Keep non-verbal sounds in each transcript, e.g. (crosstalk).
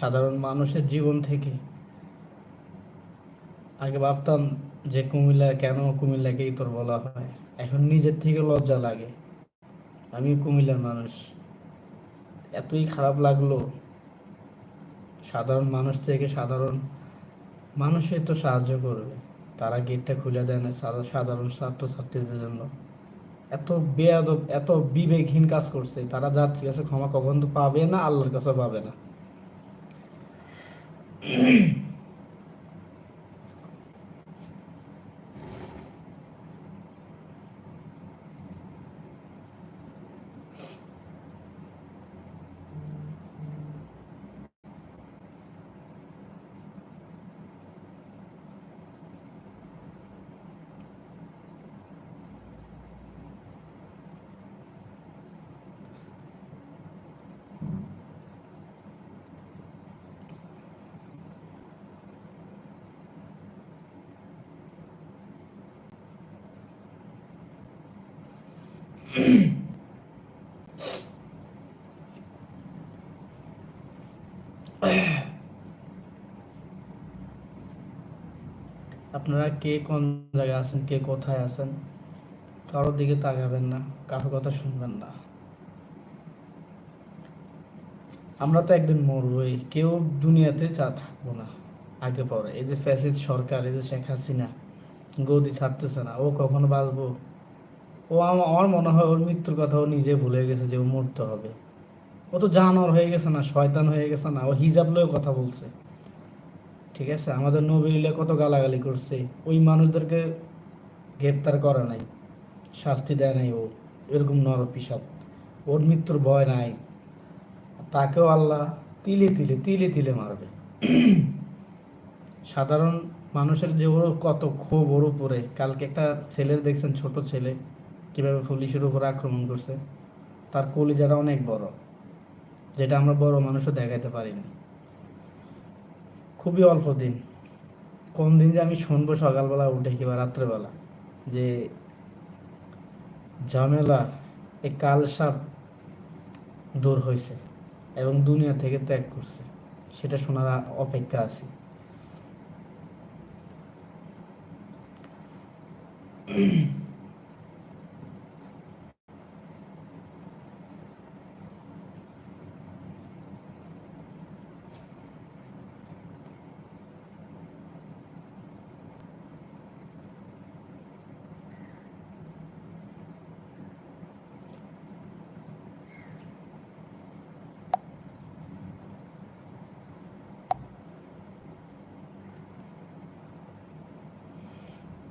সাধারণ মানুষের জীবন থেকে। আগে ভাবতাম যে কুমিল্লা কেন কুমিল্লাকেই তোর বলা হয়? এখন নিজের থেকে লজ্জা লাগে। আমি কুমিল্লার মানুষ। এতই খারাপ লাগল। সাধারণ মানুষ থেকে সাধারণ মানুষই তো সাহায্য করবে। তারা গেটটা খুলে দেয় না সাধা- সাধারণ ছাত্রছাত্রীদের জন্য। এত বেয়াদব, এত বিবেকহীন কাজ করছে। তারা যাত্রীর কাছে ক্ষমা কখন তো পাবে না, আল্লাহর কাছে পাবে না। y (clears throat) আপনারা কে কোন জায়গায় আছেন, কে কোথায় আছেন কারোর দিকে তাকাবেন না কারোর কথা শুনবেন না। আমরা তো একদিন মরবই, কেউ দুনিয়াতে চা থাকব না, আগে পরে। এই যে ফ্যাসিস্ট সরকার, এই যে শেখ হাসিনা, গদি ছাড়তেছে না, ও কখনো বাঁচবো? ও আমার মনে হয় ওর মৃত্যুর কথা ও নিজে ভুলে গেছে যে ও মরতে হবে। ও তো জানোয়ার হয়ে গেছে না, শয়তান হয়ে গেছে না, ও হিজাব লয়ে কথা বলছে। ঠিক আছে? আমাদের নবীলে কত গালাগালি করছে, ওই মানুষদেরকে গ্রেপ্তার করে নাই, শাস্তি দেয় নাই ও, এরকম নরপিসাব ওর মৃত্যুর ভয় নাই। তাকেও আল্লাহ তিলে তিলে তিলে তিলে মারবে। সাধারণ মানুষের যে ওর কত ক্ষোভ ওর উপরে। কালকে একটা ছেলের দেখছেন, ছোট ছেলে কীভাবে পুলিশের উপর আক্রমণ করছে, তার কলিজাটা অনেক বড়, যেটা আমরা বড় মানুষও দেখাইতে পারি না খুবই অল্প দিন। কোন দিন যে আমি শুনব সকালবেলা উঠে কিংবা রাত্রেবেলা যে ঝামেলা এই কালসাপ দূর হয়েছে এবং দুনিয়া থেকে ত্যাগ করছে, সেটা শোনার অপেক্ষা আছি।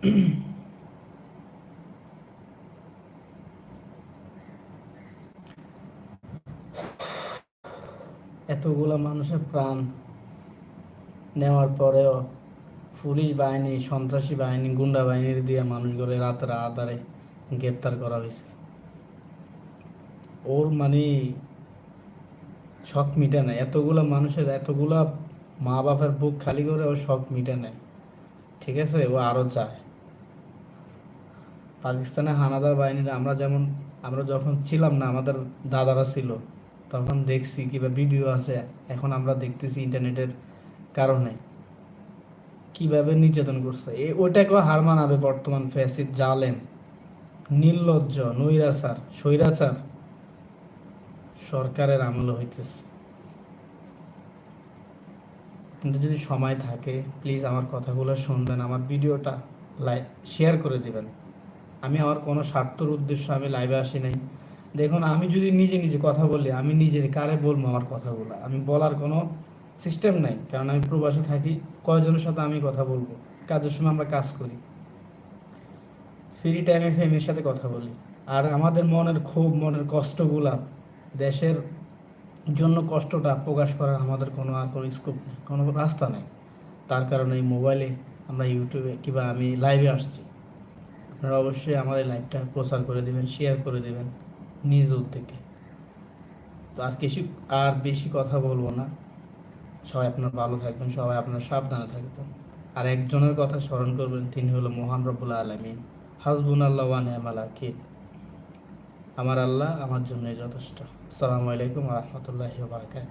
এতগুলা মানুষের প্রাণ নেওয়ার পরেও পুলিশ বাহিনী, সন্ত্রাসী বাহিনী, গুন্ডা বাহিনীর দিয়ে মানুষগুলো রাতের আধারে গ্রেপ্তার করা হয়েছে। ওর মানে শখ মিটে নেয় এতগুলা মানুষের এতগুলা মা বাপের বুক খালি করে ও শখ মিটে নেয় ঠিক আছে? ও আরও চায়। পাকিস্তানে হানাদার বাহিনীরা, আমরা যেমন, আমরা যখন ছিলাম না, আমাদের দাদারা ছিল, তখন দেখছি কিংবা ভিডিও আছে, এখন আমরা দেখতেছি ইন্টারনেটের কারণে। কীভাবে নির্যাতন করছে? এ, ওইটাকেও হার মানাবে বর্তমান ফ্যাসিদ জালেম, নির্লজ্জ, নৈরাচার, স্বৈরাচার সরকারের আমল হইতেছে। কিন্তু যদি সময় থাকে প্লিজ আমার কথাগুলো শুনবেন, আমার ভিডিওটা লাইক শেয়ার করে দিবেন। আমি আমার কোনো স্বার্থর উদ্দেশ্য আমি লাইভে আসি নাই। দেখুন, আমি যদি নিজে নিজে কথা বলি, আমি নিজে কারে বলব আমার কথাগুলো? আমি বলার কোনো সিস্টেম নাই, কারণ আমি প্রবাসে থাকি, কয়জনের সাথে আমি কথা বলব? কাজের সময় আমরা কাজ করি। ফ্রি টাইমে ফ্যামিলির সাথে কথা বলি। আর আমাদের মনের ক্ষোভ মনের কষ্টগুলা, দেশের জন্য কষ্টটা প্রকাশ করার আমাদের কোনো আর কোনো স্কোপ নেই, কোনো রাস্তা নেই। তার কারণে এই মোবাইলে আমরা ইউটিউবে কিংবা আমি লাইভে আসছি। আপনারা অবশ্যই আমার এই লাইভটা প্রচার করে দেবেন শেয়ার করে দেবেন নিজ উদ্যোগে। তো আর কিছু, আর বেশি কথা বলব না। সবাই আপনার ভালো থাকবেন, সবাই আপনার সাবধানে থাকবেন। আর একজনের কথা স্মরণ করবেন, তিনি হলো মোহান রব্বুল আলমিন। হাসবুন আল্লাহ ওয়ান আকিব আমার আল্লাহ আমার জন্যই যথেষ্ট। আসসালামু আলাইকুম রহমতুল্লাহ বারকাত